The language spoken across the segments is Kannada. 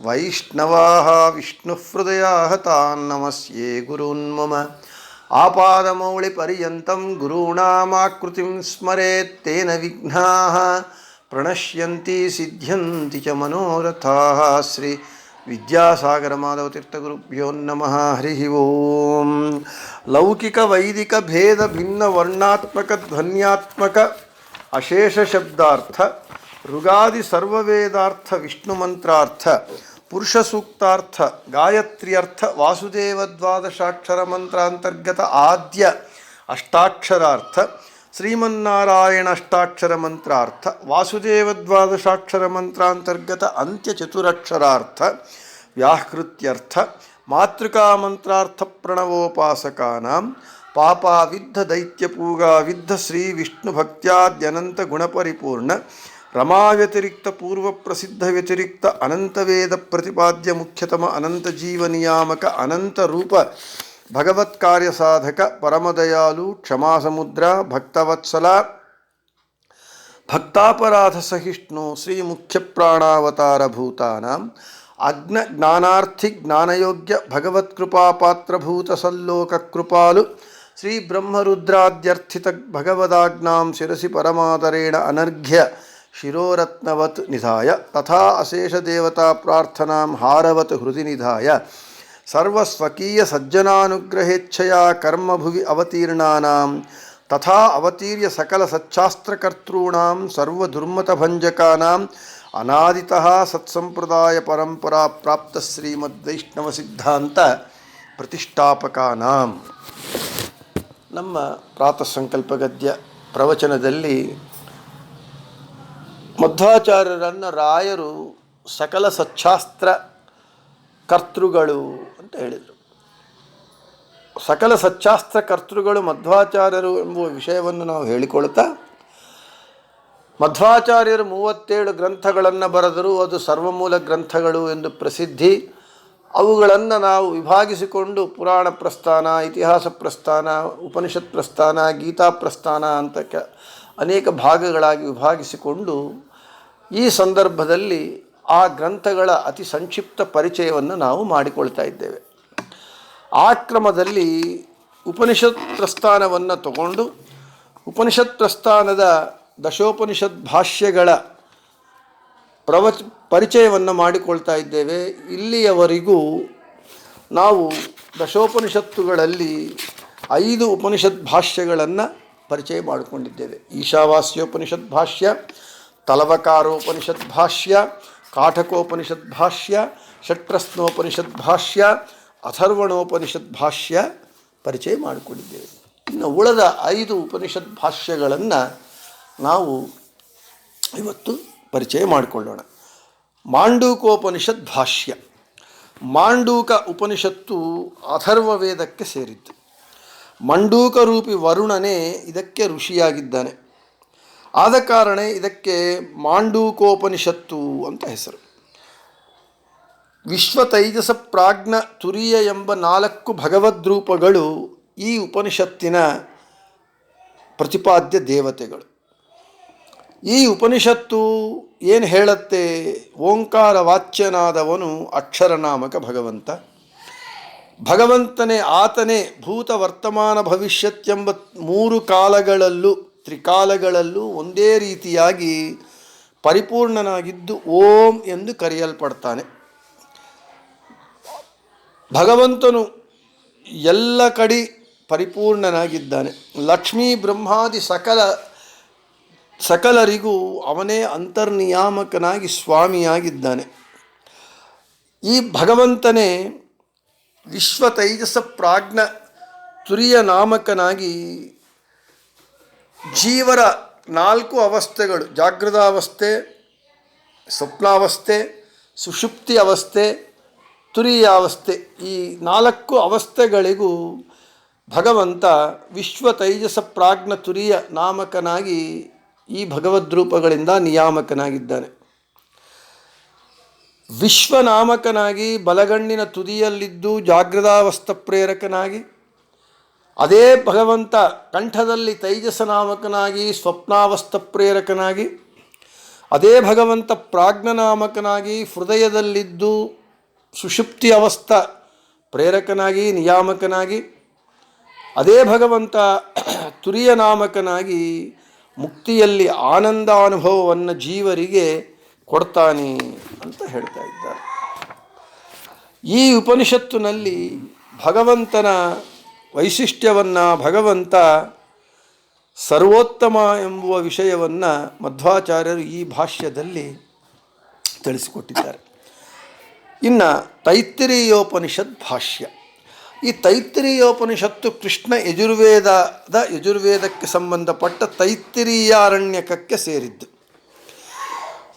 वैष्णवाः विष्णुहृदयाः तान् नमस्ये गुरून्मम आपादमौलिपर्यन्तं गुरूणामाकृतिं स्मरेत् तेन विघ्नाः प्रणश्यन्ति सिद्ध्यन्ति च मनोरथाः श्री विद्यासागरमाधवतीर्थगुरुभ्यो नमः हरिः ओं लौकिकवैदिकभेदभिन्नवर्णात्मकध्वन्यात्मक अशेषशब्दार्थ ಋಗಾದಿ ಸರ್ವವೇದಾರ್ಥ ವಿಷ್ಣು ಮಂತ್ರಾರ್ಥ ಪುರುಷ ಸೂಕ್ತಾರ್ಥ ಗಾಯತ್ರ್ಯರ್ಥ ವಾಸುದೇವ ದ್ವಾದಶಾಕ್ಷರ ಮಂತ್ರಾಂತರ್ಗತ ಆದ್ಯ ಅಷ್ಟಾಕ್ಷರಾರ್ಥ ಶ್ರೀಮನ್ನಾರಾಯಣ ಅಷ್ಟಾಕ್ಷರ ಮಂತ್ರಾರ್ಥ ವಾಸುದೇವ ದ್ವಾದಶಾಕ್ಷರ ಮಂತ್ರಾಂತರ್ಗತ ಅಂತ್ಯ ಚತುರಕ್ಷರಾರ್ಥ ವ್ಯಾಹೃತ್ಯರ್ಥ ಮಾತೃಕಾ ಮಂತ್ರಾರ್ಥ ಪ್ರಣವೋಪಾಸಕಾನಾಂ ಪಾಪಾವಿದ್ಧ ದೈತ್ಯಪೂಗಾವಿದ್ಧ ಶ್ರೀ ವಿಷ್ಣು ಭಕ್ತ್ಯಾದ್ಯನಂತ ಗುಣಪರಿಪೂರ್ಣ రమావ్యతిరిక్త పూర్వ ప్రసిద్ధ వ్యతిరిక్త అనంత వేద ప్రతిపాద్య ముఖ్యతమ అనంత జీవ నియామక అనంత రూప భగవత్కార్య సాధక పరమదయాలు క్షమాసముద్ర భక్తవత్సల భక్తాపరాధ సహిష్ణు శ్రీ ముఖ్య ప్రాణావతార భూతానాం అజ్ఞ జ్ఞానార్థి జ్ఞానయోగ్య భగవత్కృపాత్రభూత సల్లోక కృపాలు శ్రీ బ్రహ్మరుద్రాద్యర్థిత భగవదాజ్ఞాం శిరసి పరమాదరేణ అనర్ఘ్య ಶಿರೋರತ್ನವತ್ ನಿಧಾಯ, ತಥಾ ಅಶೇಷದೇವತಾ ಪ್ರಾರ್ಥನಾಂ ಹಾರವತ್ ಹೃದಯ ನಿಧಾಯ. ಸರ್ವಸ್ವಕೀಯ ಸಜ್ಜನಾನುಗ್ರಹೇಚ್ಛೆಯ ಕರ್ಮಭುವಿ ಅವತೀರ್ಣಾನಾಂ, ತಥಾ ಅವತೀರ್ಯ ಸಕಲ ಸಚ್ಚಾಸ್ತ್ರಕರ್ತॄಣಾಂ ಸರ್ವದುರ್ಮತಭಂಜಕಾನಾಂ ಅನಾದಿತಃ ಸತ್ಸಂಪ್ರದಾಯ ಪರಂಪರಾ ಪ್ರಾಪ್ತ ಶ್ರೀಮದ್ವೈಷ್ಣವ ಸಿದ್ಧಾಂತ ಪ್ರತಿಷ್ಠಾಪಕಾನಾಂ. ನಮ್ಮ ಪ್ರಾತಃ ಸಂಕಲ್ಪ ಗದ್ಯ ಪ್ರವಚನದಲ್ಲಿ ಮಧ್ವಾಚಾರ್ಯರನ್ನು ರಾಯರು ಸಕಲ ಸಚ್ಚಾಸ್ತ್ರ ಕರ್ತೃಗಳು ಅಂತ ಹೇಳಿದರು. ಸಕಲ ಸಚ್ಚಾಸ್ತ್ರ ಕರ್ತೃಗಳು ಮಧ್ವಾಚಾರ್ಯರು ಎಂಬುವ ವಿಷಯವನ್ನು ನಾವು ಹೇಳಿಕೊಳ್ತಾ, ಮಧ್ವಾಚಾರ್ಯರು ಮೂವತ್ತೇಳು ಗ್ರಂಥಗಳನ್ನು ಬರೆದರು ಅದು ಸರ್ವಮೂಲ ಗ್ರಂಥಗಳು ಎಂದು ಪ್ರಸಿದ್ಧಿ, ಅವುಗಳನ್ನು ನಾವು ವಿಭಾಗಿಸಿಕೊಂಡು ಪುರಾಣ ಪ್ರಸ್ಥಾನ, ಇತಿಹಾಸ ಪ್ರಸ್ಥಾನ, ಉಪನಿಷತ್ ಪ್ರಸ್ಥಾನ, ಗೀತಾ ಪ್ರಸ್ಥಾನ ಅಂತ ಅನೇಕ ಭಾಗಗಳಾಗಿ ವಿಭಾಗಿಸಿಕೊಂಡು ಈ ಸಂದರ್ಭದಲ್ಲಿ ಆ ಗ್ರಂಥಗಳ ಅತಿ ಸಂಕ್ಷಿಪ್ತ ಪರಿಚಯವನ್ನು ನಾವು ಮಾಡಿಕೊಳ್ತಾ ಇದ್ದೇವೆ. ಆ ಕ್ರಮದಲ್ಲಿ ಉಪನಿಷತ್ ಪ್ರಸ್ಥಾನವನ್ನು ತಗೊಂಡು ಉಪನಿಷತ್ ಪ್ರಸ್ಥಾನದ ದಶೋಪನಿಷತ್ ಭಾಷ್ಯಗಳ ಪ್ರವಚ ಪರಿಚಯವನ್ನು ಮಾಡಿಕೊಳ್ತಾ ಇದ್ದೇವೆ. ಇಲ್ಲಿಯವರೆಗೂ ನಾವು ದಶೋಪನಿಷತ್ತುಗಳಲ್ಲಿ ಐದು ಉಪನಿಷತ್ ಭಾಷ್ಯಗಳನ್ನು ಪರಿಚಯ ಮಾಡಿಕೊಂಡಿದ್ದೇವೆ. ಈಶಾವಾಸ್ಯೋಪನಿಷತ್ ಭಾಷ್ಯ ತಲವಕಾರೋಪನಿಷತ್ ಭಾಷ್ಯ ಕಾಠಕೋಪನಿಷತ್ ಭಾಷ್ಯ ಷಟ್ರಸ್ನೋಪನಿಷತ್ ಭಾಷ್ಯ ಅಥರ್ವಣೋಪನಿಷತ್ ಭಾಷ್ಯ ಪರಿಚಯ ಮಾಡಿಕೊಂಡಿದ್ದೇವೆ. ಇನ್ನು ಉಳದ ಐದು ಉಪನಿಷತ್ ಭಾಷ್ಯಗಳನ್ನು ನಾವು ಇವತ್ತು ಪರಿಚಯ ಮಾಡಿಕೊಳ್ಳೋಣ. ಮಾಂಡೂಕೋಪನಿಷತ್ ಭಾಷ್ಯ ಮಾಂಡೂಕ ಉಪನಿಷತ್ತು ಅಥರ್ವ ವೇದಕ್ಕೆ ಸೇರಿತ್ತು ಮಂಡೂಕರೂಪಿ ವರುಣನೇ ಇದಕ್ಕೆ ಋಷಿಯಾಗಿದ್ದಾನೆ. ಆದ ಕಾರಣ ಇದಕ್ಕೆ ಮಾಂಡೂಕೋಪನಿಷತ್ತು ಅಂತ ಹೆಸರು. ವಿಶ್ವ ತೈಜಸ ಪ್ರಾಜ್ಞ ತುರಿಯ ಎಂಬ ನಾಲ್ಕು ಭಗವದ್ರೂಪಗಳು ಈ ಉಪನಿಷತ್ತಿನ ಪ್ರತಿಪಾದ್ಯ ದೇವತೆಗಳು. ಈ ಉಪನಿಷತ್ತು ಏನು ಹೇಳುತ್ತೆ? ಓಂಕಾರ ವಾಚ್ಯನಾದವನು ಅಕ್ಷರನಾಮಕ ಭಗವಂತ. ಭಗವಂತನೇ ಆತನೇ ಭೂತ ವರ್ತಮಾನ ಭವಿಷ್ಯತ್ತೆಂಬ ಮೂರು ಕಾಲಗಳಲ್ಲೂ ತ್ರಿಕಾಲಗಳಲ್ಲೂ ಒಂದೇ ರೀತಿಯಾಗಿ ಪರಿಪೂರ್ಣನಾಗಿದ್ದು ಓಂ ಎಂದು ಕರೆಯಲ್ಪಡ್ತಾನೆ. ಭಗವಂತನು ಎಲ್ಲ ಕಡೆ ಪರಿಪೂರ್ಣನಾಗಿದ್ದಾನೆ. ಲಕ್ಷ್ಮೀ ಬ್ರಹ್ಮಾದಿ ಸಕಲ, ಸಕಲರಿಗೂ ಅವನೇ ಅಂತರ್ನಿಯಾಮಕನಾಗಿ ಸ್ವಾಮಿಯಾಗಿದ್ದಾನೆ. ಈ ಭಗವಂತನೇ ವಿಶ್ವ ತೈಜಸ ಪ್ರಾಜ್ಞ ತುರಿಯ ನಾಮಕನಾಗಿ ಜೀವರ ನಾಲ್ಕು ಅವಸ್ಥೆಗಳು, ಜಾಗೃತಾವಸ್ಥೆ, ಸ್ವಪ್ನಾವಸ್ಥೆ, ಸುಷುಪ್ತಿ ಅವಸ್ಥೆ, ತುರಿಯಾವಸ್ಥೆ, ಈ ನಾಲ್ಕು ಅವಸ್ಥೆಗಳಿಗೂ ಭಗವಂತ ವಿಶ್ವ ತೈಜಸ ಪ್ರಾಜ್ಞ ತುರಿಯ ನಾಮಕನಾಗಿ ಈ ಭಗವದ್ರೂಪಗಳಿಂದ ನಿಯಾಮಕನಾಗಿದ್ದಾನೆ. ವಿಶ್ವನಾಮಕನಾಗಿ ಬಲಗಣ್ಣಿನ ತುದಿಯಲ್ಲಿದ್ದು ಜಾಗೃತಾವಸ್ಥ ಪ್ರೇರಕನಾಗಿ ಅದೇ ಭಗವಂತ ಕಂಠದಲ್ಲಿ ತೈಜಸನಾಮಕನಾಗಿ, ಸ್ವಪ್ನಾವಸ್ಥ ಪ್ರೇರಕನಾಗಿ, ಅದೇ ಭಗವಂತ ಪ್ರಾಜ್ಞನಾಮಕನಾಗಿ, ಹೃದಯದಲ್ಲಿದ್ದು ಸುಷುಪ್ತಿ ಅವಸ್ಥ ಪ್ರೇರಕನಾಗಿ, ನಿಯಾಮಕನಾಗಿ, ಅದೇ ಭಗವಂತ ತುರಿಯ ನಾಮಕನಾಗಿ ಮುಕ್ತಿಯಲ್ಲಿ ಆನಂದಾನುಭವವನ್ನು ಜೀವರಿಗೆ ಕೊಡ್ತಾನೆ ಅಂತ ಹೇಳ್ತಾ ಇದ್ದಾರೆ. ಈ ಉಪನಿಷತ್ತಿನಲ್ಲಿ ಭಗವಂತನ ವೈಶಿಷ್ಟ್ಯವನ್ನು ಭಗವಂತ ಸರ್ವೋತ್ತಮ ಎಂಬುವ ವಿಷಯವನ್ನು ಮಧ್ವಾಚಾರ್ಯರು ಈ ಭಾಷ್ಯದಲ್ಲಿ ತಿಳಿಸಿಕೊಟ್ಟಿದ್ದಾರೆ. ಇನ್ನು ತೈತ್ತಿರೀಯೋಪನಿಷತ್ ಭಾಷ್ಯ. ಈ ತೈತ್ತಿರೀಯೋಪನಿಷತ್ತು ಕೃಷ್ಣ ಯಜುರ್ವೇದದ ಯಜುರ್ವೇದಕ್ಕೆ ಸಂಬಂಧಪಟ್ಟ ತೈತ್ತಿರೀಯಾರಣ್ಯಕಕ್ಕೆ ಸೇರಿದ್ದು.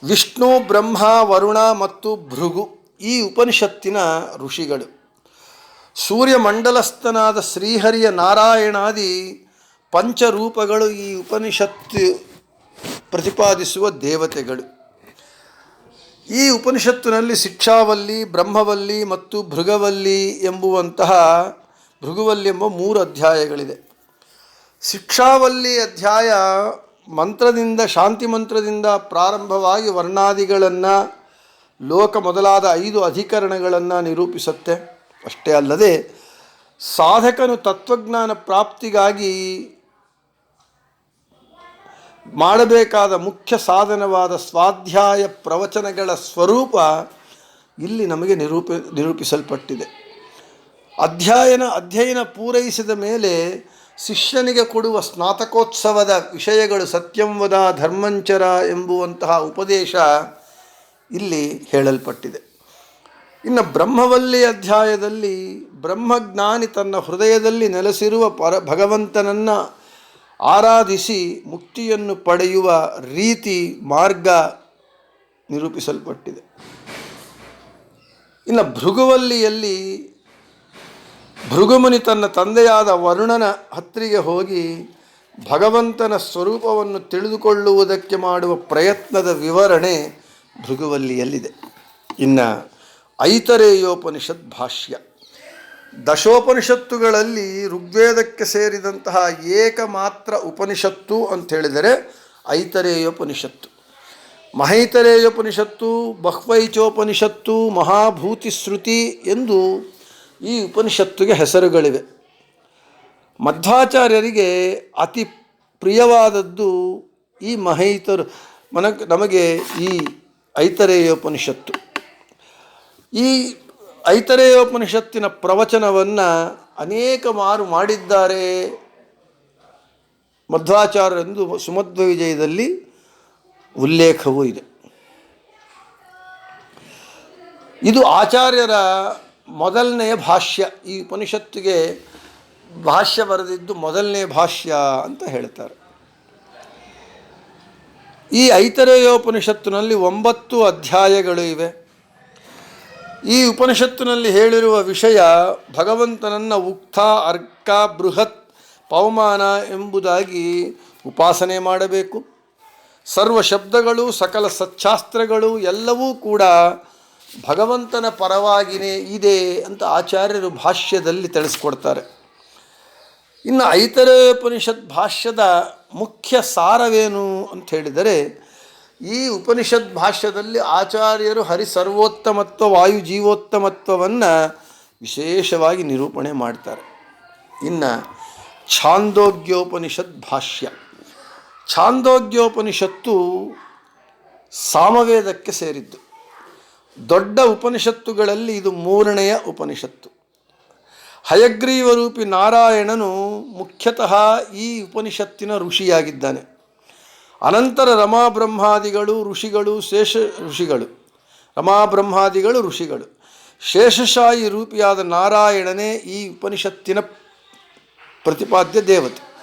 ವಿಷ್ಣು, ಬ್ರಹ್ಮ, ವರುಣ ಮತ್ತು ಭೃಗು ಈ ಉಪನಿಷತ್ತಿನ ಋಷಿಗಳು ಸೂರ್ಯಮಂಡಲಸ್ಥನಾದ ಶ್ರೀಹರಿಯ ನಾರಾಯಣಾದಿ ಪಂಚರೂಪಗಳು ಈ ಉಪನಿಷತ್ತು ಪ್ರತಿಪಾದಿಸುವ ದೇವತೆಗಳು. ಈ ಉಪನಿಷತ್ತಿನಲ್ಲಿ ಶಿಕ್ಷಾವಲ್ಲಿ, ಬ್ರಹ್ಮವಲ್ಲಿ ಮತ್ತು ಭೃಗವಲ್ಲಿ ಎಂಬುವಂತಹ ಭೃಗುವಲ್ಲಿ ಎಂಬ ಮೂರು ಅಧ್ಯಾಯಗಳಿದೆ. ಶಿಕ್ಷಾವಲ್ಲಿ ಅಧ್ಯಾಯ ಮಂತ್ರದಿಂದ, ಶಾಂತಿ ಮಂತ್ರದಿಂದ ಪ್ರಾರಂಭವಾಗಿ ವರ್ಣಾದಿಗಳನ್ನು, ಲೋಕ ಮೊದಲಾದ ಐದು ಅಧಿಕರಣಗಳನ್ನು ನಿರೂಪಿಸುತ್ತೆ. ಅಷ್ಟೇ ಅಲ್ಲದೆ ಸಾಧಕನು ತತ್ವಜ್ಞಾನ ಪ್ರಾಪ್ತಿಗಾಗಿ ಮಾಡಬೇಕಾದ ಮುಖ್ಯ ಸಾಧನವಾದ ಸ್ವಾಧ್ಯಾಯ ಪ್ರವಚನಗಳ ಸ್ವರೂಪ ಇಲ್ಲಿ ನಮಗೆ ನಿರೂಪ, ನಿರೂಪಿಸಲ್ಪಟ್ಟಿದೆ. ಅಧ್ಯಯನ ಅಧ್ಯಯನ ಪೂರೈಸಿದ ಮೇಲೆ ಶಿಷ್ಯನಿಗೆ ಕೊಡುವ ಸ್ನಾತಕೋತ್ಸವದ ವಿಷಯಗಳು ಸತ್ಯಂವದ ಧರ್ಮಂಚರ ಎಂಬುವಂತಹ ಉಪದೇಶ ಇಲ್ಲಿ ಹೇಳಲ್ಪಟ್ಟಿದೆ. ಇನ್ನು ಬ್ರಹ್ಮವಲ್ಲಿ ಅಧ್ಯಾಯದಲ್ಲಿ ಬ್ರಹ್ಮಜ್ಞಾನಿ ತನ್ನ ಹೃದಯದಲ್ಲಿ ನೆಲೆಸಿರುವ ಪರ ಭಗವಂತನನ್ನು ಆರಾಧಿಸಿ ಮುಕ್ತಿಯನ್ನು ಪಡೆಯುವ ರೀತಿ ಮಾರ್ಗ ನಿರೂಪಿಸಲ್ಪಟ್ಟಿದೆ. ಇನ್ನು ಭೃಗುವಲ್ಲಿಯಲ್ಲಿ ಭೃಗುಮುನಿ ತನ್ನ ತಂದೆಯಾದ ವರುಣನ ಹತ್ತಿರಿಗೆ ಹೋಗಿ ಭಗವಂತನ ಸ್ವರೂಪವನ್ನು ತಿಳಿದುಕೊಳ್ಳುವುದಕ್ಕೆ ಮಾಡುವ ಪ್ರಯತ್ನದ ವಿವರಣೆ ಭೃಗುವಲ್ಲಿಯಲ್ಲಿದೆ. ಇನ್ನು ಐತರೇಯೋಪನಿಷತ್ ಭಾಷ್ಯ ದಶೋಪನಿಷತ್ತುಗಳಲ್ಲಿ ಋಗ್ವೇದಕ್ಕೆ ಸೇರಿದಂತಹ ಏಕಮಾತ್ರ ಉಪನಿಷತ್ತು ಅಂತ ಹೇಳಿದರೆ ಐತರೇಯೋಪನಿಷತ್ತು. ಮಹೈತರೇಯೋಪನಿಷತ್ತು, ಬಹ್ವೈಚೋಪನಿಷತ್ತು ಮಹಾಭೂತಿ ಶ್ರುತಿ ಎಂದು ಈ ಉಪನಿಷತ್ತುಗೆ ಹೆಸರುಗಳಿವೆ. ಮಧ್ವಾಚಾರ್ಯರಿಗೆ ಅತಿ ಪ್ರಿಯವಾದದ್ದು ಈ ಮಹೈತರು ಮನ ನಮಗೆ ಈ ಐತರೇಯೋಪನಿಷತ್ತು. ಈ ಐತರೇಯೋಪನಿಷತ್ತಿನ ಪ್ರವಚನವನ್ನು ಅನೇಕ ಮಾರು ಮಾಡಿದ್ದಾರೆ. ಮಧ್ವಾಚಾರ್ಯರೆಂದು ಸುಮಧ್ವ ವಿಜಯದಲ್ಲಿ ಉಲ್ಲೇಖವೂ ಇದೆ. ಇದು ಆಚಾರ್ಯರ ಮೊದಲನೆಯ ಭಾಷ್ಯ. ಈ ಉಪನಿಷತ್ತಿಗೆ ಭಾಷ್ಯ ಬರೆದಿದ್ದು ಮೊದಲನೇ ಭಾಷ್ಯ ಅಂತ ಹೇಳ್ತಾರೆ. ಈ ಐತರೇಯೋಪನಿಷತ್ತಿನಲ್ಲಿ ಒಂಬತ್ತು ಅಧ್ಯಾಯಗಳು ಇವೆ. ಈ ಉಪನಿಷತ್ತಿನಲ್ಲಿ ಹೇಳಿರುವ ವಿಷಯ ಭಗವಂತನನ್ನು ಉಕ್ತ, ಅರ್ಕ, ಬೃಹತ್, ಪವಮಾನ ಎಂಬುದಾಗಿ ಉಪಾಸನೆ ಮಾಡಬೇಕು. ಸರ್ವ ಶಬ್ದಗಳು, ಸಕಲ ಸಚ್ಚಾಸ್ತ್ರಗಳು ಎಲ್ಲವೂ ಕೂಡ ಭಗವಂತನ ಪರವಾಗಿನೇ ಇದೆ ಅಂತ ಆಚಾರ್ಯರು ಭಾಷ್ಯದಲ್ಲಿ ತಿಳಿಸ್ಕೊಡ್ತಾರೆ. ಇನ್ನು ಐತರೇಪನಿಷತ್ ಭಾಷ್ಯದ ಮುಖ್ಯ ಸಾರವೇನು ಅಂತ ಹೇಳಿದರೆ ಈ ಉಪನಿಷತ್ ಭಾಷ್ಯದಲ್ಲಿ ಆಚಾರ್ಯರು ಹರಿ ಸರ್ವೋತ್ತಮತ್ವ ವಾಯು ಜೀವೋತ್ತಮತ್ವವನ್ನು ವಿಶೇಷವಾಗಿ ನಿರೂಪಣೆ ಮಾಡ್ತಾರೆ. ಇನ್ನು ಛಾಂದೋಗ್ಯೋಪನಿಷತ್ ಭಾಷ್ಯ. ಛಾಂದೋಗ್ಯೋಪನಿಷತ್ತು ಸಾಮವೇದಕ್ಕೆ ಸೇರಿದ್ದು. ದೊಡ್ಡ ಉಪನಿಷತ್ತುಗಳಲ್ಲಿ ಇದು ಮೂರನೆಯ ಉಪನಿಷತ್ತು. ಹಯಗ್ರೀವರೂಪಿ ನಾರಾಯಣನು ಮುಖ್ಯತಃ ಈ ಉಪನಿಷತ್ತಿನ ಋಷಿಯಾಗಿದ್ದಾನೆ. ಅನಂತರ ರಮಾಬ್ರಹ್ಮಾದಿಗಳು ಋಷಿಗಳು ಶೇಷ ಋಷಿಗಳು. ರಮಾಬ್ರಹ್ಮಾದಿಗಳು ಋಷಿಗಳು. ಶೇಷಶಾಹಿ ರೂಪಿಯಾದ ನಾರಾಯಣನೇ ಈ ಉಪನಿಷತ್ತಿನ ಪ್ರತಿಪಾದ್ಯ ದೇವತೆ.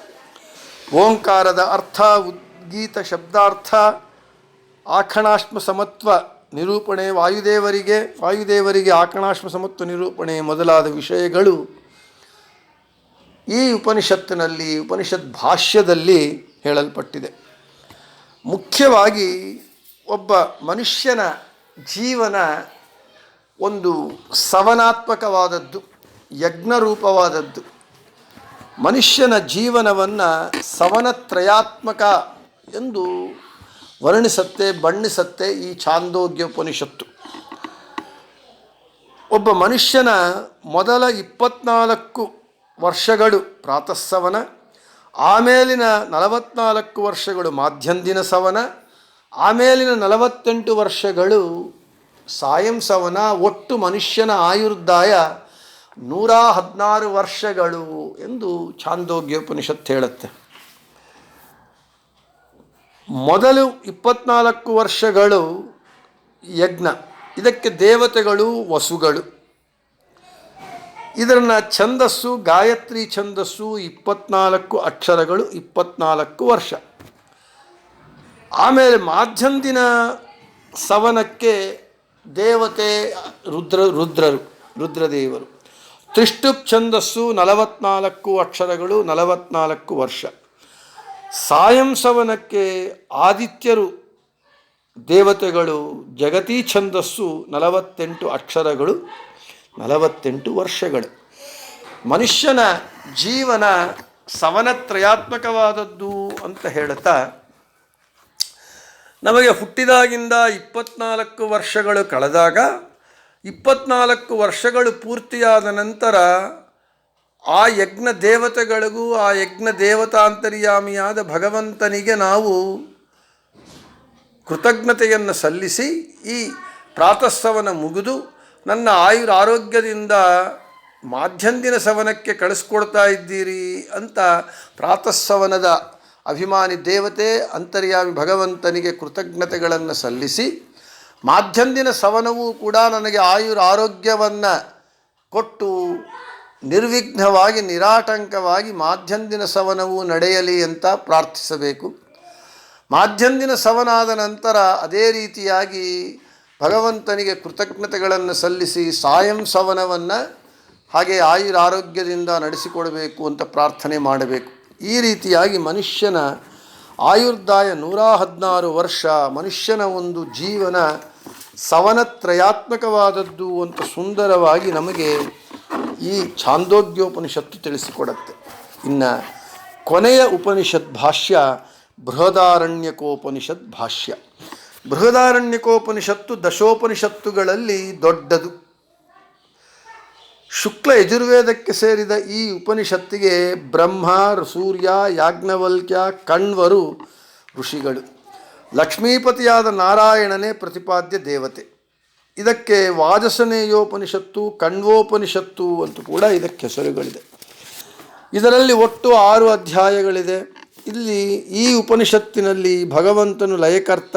ಓಂಕಾರದ ಅರ್ಥ, ಉದ್ಗೀತ ಶಬ್ದಾರ್ಥ ಆಖಣಾಶ್ಮ ಸಮತ್ವ ನಿರೂಪಣೆ, ವಾಯುದೇವರಿಗೆ ವಾಯುದೇವರಿಗೆ ಆಕಣಾಶ್ಮ ಸಮತ್ವ ನಿರೂಪಣೆ ಮೊದಲಾದ ವಿಷಯಗಳು ಈ ಉಪನಿಷತ್ತಿನಲ್ಲಿ, ಉಪನಿಷತ್ ಭಾಷ್ಯದಲ್ಲಿ ಹೇಳಲ್ಪಟ್ಟಿದೆ. ಮುಖ್ಯವಾಗಿ ಒಬ್ಬ ಮನುಷ್ಯನ ಜೀವನ ಒಂದು ಸವನಾತ್ಮಕವಾದದ್ದು, ಯಜ್ಞರೂಪವಾದದ್ದು. ಮನುಷ್ಯನ ಜೀವನವನ್ನು ಸವನತ್ರಯಾತ್ಮಕ ಎಂದು ವರ್ಣಿಸತ್ತೆ, ಬಣ್ಣಿಸತ್ತೆ ಈ ಛಾಂದೋಗ್ಯ ಉಪನಿಷತ್ತು ಒಬ್ಬ ಮನುಷ್ಯನ ಮೊದಲ ಇಪ್ಪತ್ನಾಲ್ಕು ವರ್ಷಗಳು ಪ್ರಾತಃಸವನ ಆಮೇಲಿನ ನಲವತ್ನಾಲ್ಕು ವರ್ಷಗಳು ಮಾಧ್ಯಂದಿನ ಸವನ ಆಮೇಲಿನ ನಲವತ್ತೆಂಟು ವರ್ಷಗಳು ಸಾಯಂ ಸವನ, ಒಟ್ಟು ಮನುಷ್ಯನ ಆಯುರ್ದಾಯ ನೂರ ಹದಿನಾರು ವರ್ಷಗಳು ಎಂದು ಛಾಂದೋಗ್ಯ ಉಪನಿಷತ್ತು ಹೇಳುತ್ತೆ. ಮೊದಲು ಇಪ್ಪತ್ನಾಲ್ಕು ವರ್ಷಗಳು ಯಜ್ಞ, ಇದಕ್ಕೆ ದೇವತೆಗಳು ವಸುಗಳು. ಇದನ್ನು ಛಂದಸ್ಸು, ಗಾಯತ್ರಿ ಛಂದಸ್ಸು, ಇಪ್ಪತ್ನಾಲ್ಕು ಅಕ್ಷರಗಳು, ಇಪ್ಪತ್ನಾಲ್ಕು ವರ್ಷ. ಆಮೇಲೆ ಮಾಧ್ಯಂದಿನ ಸವನಕ್ಕೆ ದೇವತೆ ರುದ್ರ, ರುದ್ರರು, ರುದ್ರದೇವರು. ತ್ರಿಷ್ಟುಪ್ ಛಂದಸ್ಸು, ನಲವತ್ನಾಲ್ಕು ಅಕ್ಷರಗಳು, ನಲವತ್ನಾಲ್ಕು ವರ್ಷ. ಸಾಯಂ ಸವನಕ್ಕೆ ಆದಿತ್ಯರು, ದೇವತೆಗಳು, ಜಗತಿ ಛಂದಸ್ಸು, ನಲವತ್ತೆಂಟು ಅಕ್ಷರಗಳು ನಲವತ್ತೆಂಟು ವರ್ಷಗಳು. ಮನುಷ್ಯನ ಜೀವನ ಸವನತ್ರಯಾತ್ಮಕವಾದದ್ದು ಅಂತ ಹೇಳುತ್ತಾ ನಮಗೆ ಹುಟ್ಟಿದಾಗಿಂದ ಇಪ್ಪತ್ನಾಲ್ಕು ವರ್ಷಗಳು ಕಳೆದಾಗ, ಇಪ್ಪತ್ನಾಲ್ಕು ವರ್ಷಗಳು ಪೂರ್ತಿಯಾದ ನಂತರ ಆ ಯಜ್ಞ ದೇವತೆಗಳಿಗೂ, ಆ ಯಜ್ಞ ದೇವತಾಂತರ್ಯಾಮಿಯಾದ ಭಗವಂತನಿಗೆ ನಾವು ಕೃತಜ್ಞತೆಯನ್ನು ಸಲ್ಲಿಸಿ ಈ ಪ್ರಾತಸ್ತವನ ಮುಗಿದು ನನ್ನ ಆಯುರ್ ಆರೋಗ್ಯದಿಂದ ಮಾಧ್ಯಂದಿನ ಸವನಕ್ಕೆ ಕಳಿಸ್ಕೊಡ್ತಾ ಇದ್ದೀರಿ ಅಂತ ಪ್ರಾತಃಸವನದ ಅಭಿಮಾನಿ ದೇವತೆ ಅಂತರ್ಯಾಮಿ ಭಗವಂತನಿಗೆ ಕೃತಜ್ಞತೆಗಳನ್ನು ಸಲ್ಲಿಸಿ, ಮಾಧ್ಯಂದಿನ ಸವನವೂ ಕೂಡ ನನಗೆ ಆಯುರ್ ಆರೋಗ್ಯವನ್ನು ಕೊಟ್ಟು ನಿರ್ವಿಘ್ನವಾಗಿ ನಿರಾಟಂಕವಾಗಿ ಮಾಧ್ಯಂದಿನ ಸವನವು ನಡೆಯಲಿ ಅಂತ ಪ್ರಾರ್ಥಿಸಬೇಕು. ಮಾಧ್ಯಂದಿನ ಸವನಾದ ನಂತರ ಅದೇ ರೀತಿಯಾಗಿ ಭಗವಂತನಿಗೆ ಕೃತಜ್ಞತೆಗಳನ್ನು ಸಲ್ಲಿಸಿ ಸಾಯಂ ಸವನವನ್ನು ಹಾಗೆ ಆಯುರ ಆರೋಗ್ಯದಿಂದ ನಡೆಸಿಕೊಡಬೇಕು ಅಂತ ಪ್ರಾರ್ಥನೆ ಮಾಡಬೇಕು. ಈ ರೀತಿಯಾಗಿ ಮನುಷ್ಯನ ಆಯುರ್ದಾಯ ನೂರ ಹದಿನಾರು ವರ್ಷ ಮನುಷ್ಯನ ಒಂದು ಜೀವನ ಸವನತ್ರಯಾತ್ಮಕವಾದದ್ದು ಅಂತ ಸುಂದರವಾಗಿ ನಮಗೆ ಈ ಛಾಂದೋಗ್ಯೋಪನಿಷತ್ತು ತಿಳಿಸಿಕೊಡುತ್ತೆ. ಇನ್ನು ಕೊನೆಯ ಉಪನಿಷತ್ ಭಾಷ್ಯ ಬೃಹದಾರಣ್ಯಕೋಪನಿಷತ್ ಭಾಷ್ಯ. ಬೃಹದಾರಣ್ಯಕೋಪನಿಷತ್ತು ದಶೋಪನಿಷತ್ತುಗಳಲ್ಲಿ ದೊಡ್ಡದು. ಶುಕ್ಲ ಯಜುರ್ವೇದಕ್ಕೆ ಸೇರಿದ ಈ ಉಪನಿಷತ್ತಿಗೆ ಬ್ರಹ್ಮ, ಸೂರ್ಯ, ಯಾಜ್ಞವಲ್ಕ್ಯ, ಕಣ್ವರು ಋಷಿಗಳು. ಲಕ್ಷ್ಮೀಪತಿಯಾದ ನಾರಾಯಣನೇ ಪ್ರತಿಪಾದ್ಯ ದೇವತೆ. ಇದಕ್ಕೆ ವಾಜಸನೇಯೋಪನಿಷತ್ತು ಕಣ್ವೋಪನಿಷತ್ತು ಅಂತ ಕೂಡ ಇದಕ್ಕೆ ಹೆಸರುಗಳಿದೆ. ಇದರಲ್ಲಿ ಒಟ್ಟು ಆರು ಅಧ್ಯಾಯಗಳಿದೆ. ಇಲ್ಲಿ ಈ ಉಪನಿಷತ್ತಿನಲ್ಲಿ ಭಗವಂತನು ಲಯಕರ್ತ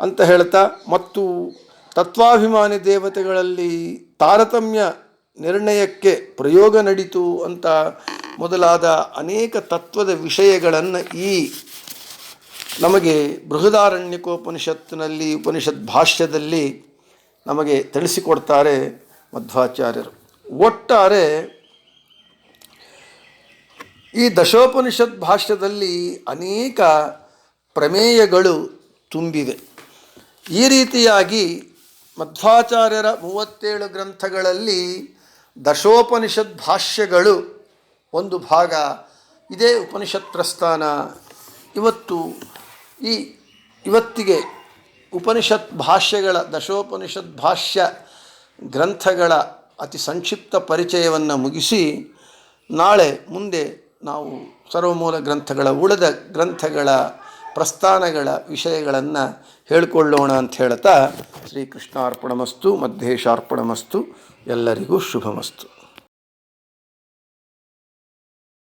ಅಂತ ಹೇಳ್ತಾ, ಮತ್ತು ತತ್ವಾಭಿಮಾನಿ ದೇವತೆಗಳಲ್ಲಿ ತಾರತಮ್ಯ ನಿರ್ಣಯಕ್ಕೆ ಪ್ರಯೋಗ ನಡೀತು ಅಂತ ಮೊದಲಾದ ಅನೇಕ ತತ್ವದ ವಿಷಯಗಳನ್ನು ಈ ನಮಗೆ ಬೃಹದಾರಣ್ಯಕೋಪನಿಷತ್ತಿನಲ್ಲಿ, ಉಪನಿಷತ್ ಭಾಷ್ಯದಲ್ಲಿ ನಮಗೆ ತಿಳಿಸಿಕೊಡ್ತಾರೆ ಮಧ್ವಾಚಾರ್ಯರು. ಒಟ್ಟಾರೆ ಈ ದಶೋಪನಿಷತ್ ಭಾಷ್ಯದಲ್ಲಿ ಅನೇಕ ಪ್ರಮೇಯಗಳು ತುಂಬಿವೆ. ಈ ರೀತಿಯಾಗಿ ಮಧ್ವಾಚಾರ್ಯರ ಮೂವತ್ತೇಳು ಗ್ರಂಥಗಳಲ್ಲಿ ದಶೋಪನಿಷತ್ ಭಾಷ್ಯಗಳು ಒಂದು ಭಾಗ, ಇದೇ ಉಪನಿಷತ್ ಪ್ರಸ್ಥಾನ. ಇವತ್ತು ಈ ಇವತ್ತಿಗೆ ಉಪನಿಷತ್ ಭಾಷ್ಯಗಳ, ದಶೋಪನಿಷತ್ ಭಾಷ್ಯ ಗ್ರಂಥಗಳ ಅತಿ ಸಂಕ್ಷಿಪ್ತ ಪರಿಚಯವನ್ನು ಮುಗಿಸಿ ನಾಳೆ ಮುಂದೆ ನಾವು ಸರ್ವಮೂಲ ಗ್ರಂಥಗಳ, ಉಳಿದ ಗ್ರಂಥಗಳ ಪ್ರಸ್ಥಾನಗಳ ವಿಷಯಗಳನ್ನು ಹೇಳಿಕೊಳ್ಳೋಣ ಅಂತ ಹೇಳ್ತಾ ಶ್ರೀಕೃಷ್ಣಾರ್ಪಣಮಸ್ತು ಮಧ್ಯೇಶಾರ್ಪಣಮಸ್ತು ಎಲ್ಲರಿಗೂ ಶುಭಮಸ್ತು.